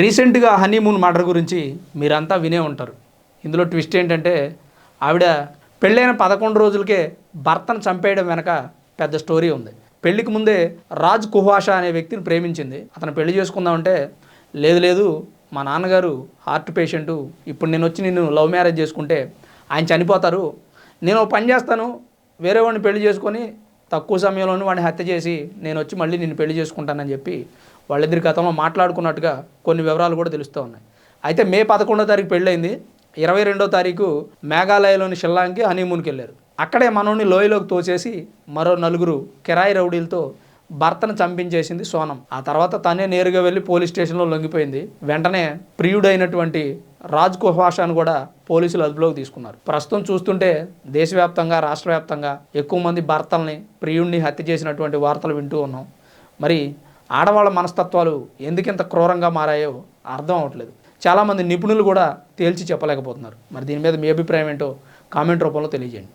రీసెంట్గా honeymoon murder గురించి మీరంతా వినే ఉంటారు. ఇందులో ట్విస్ట్ ఏంటంటే ఆవిడ పెళ్ళైన పదకొండు రోజులకే భర్తను చంపేయడం వెనక పెద్ద స్టోరీ ఉంది. పెళ్ళికి ముందే రాజ్ కుహాషా అనే వ్యక్తిని ప్రేమించింది. అతను పెళ్ళి చేసుకుందామంటే లేదు లేదు మా నాన్నగారు హార్ట్ పేషెంటు ఇప్పుడు నేను వచ్చి నిన్ను లవ్ మ్యారేజ్ చేసుకుంటే ఆయన చనిపోతారు. నేను పని చేస్తాను వేరే వాడిని పెళ్ళి చేసుకొని తక్కువ సమయంలోనే వాడిని హత్య చేసి నేను వచ్చి మళ్ళీ నిన్ను పెళ్ళి చేసుకుంటానని చెప్పి వాళ్ళిద్దరి గతంలో మాట్లాడుకున్నట్టుగా కొన్ని వివరాలు కూడా తెలుస్తూ ఉన్నాయి. అయితే మే పదకొండో తారీఖు పెళ్ళైంది ఇరవై రెండో తారీఖు మేఘాలయలోని షిల్లాంగ్కి హనీమూన్కి వెళ్ళారు. అక్కడే మనోని లోయలోకి తోచేసి మరో నలుగురు కిరాయి రౌడీలతో భర్తను చంపించేసింది సోనం. ఆ తర్వాత తనే నేరుగా వెళ్ళి పోలీస్ స్టేషన్లో లొంగిపోయింది. వెంటనే ప్రియుడైనటువంటి రాజ్ కుహాషాను కూడా పోలీసులు అదుపులోకి తీసుకున్నారు. ప్రస్తుతం చూస్తుంటే దేశవ్యాప్తంగా రాష్ట్ర వ్యాప్తంగా ఎక్కువ మంది భర్తల్ని ప్రియుణ్ణి హత్య చేసినటువంటి వార్తలు వింటూ ఉన్నాం. మరి ఆడవాళ్ళ మనస్తత్వాలు ఎందుకింత క్రూరంగా మారాయో అర్థం అవ్వట్లేదు. చాలామంది నిపుణులు కూడా తేల్చి చెప్పలేకపోతున్నారు. మరి దీని మీద మీ అభిప్రాయం ఏంటో కామెంట్ రూపంలో తెలియజేయండి.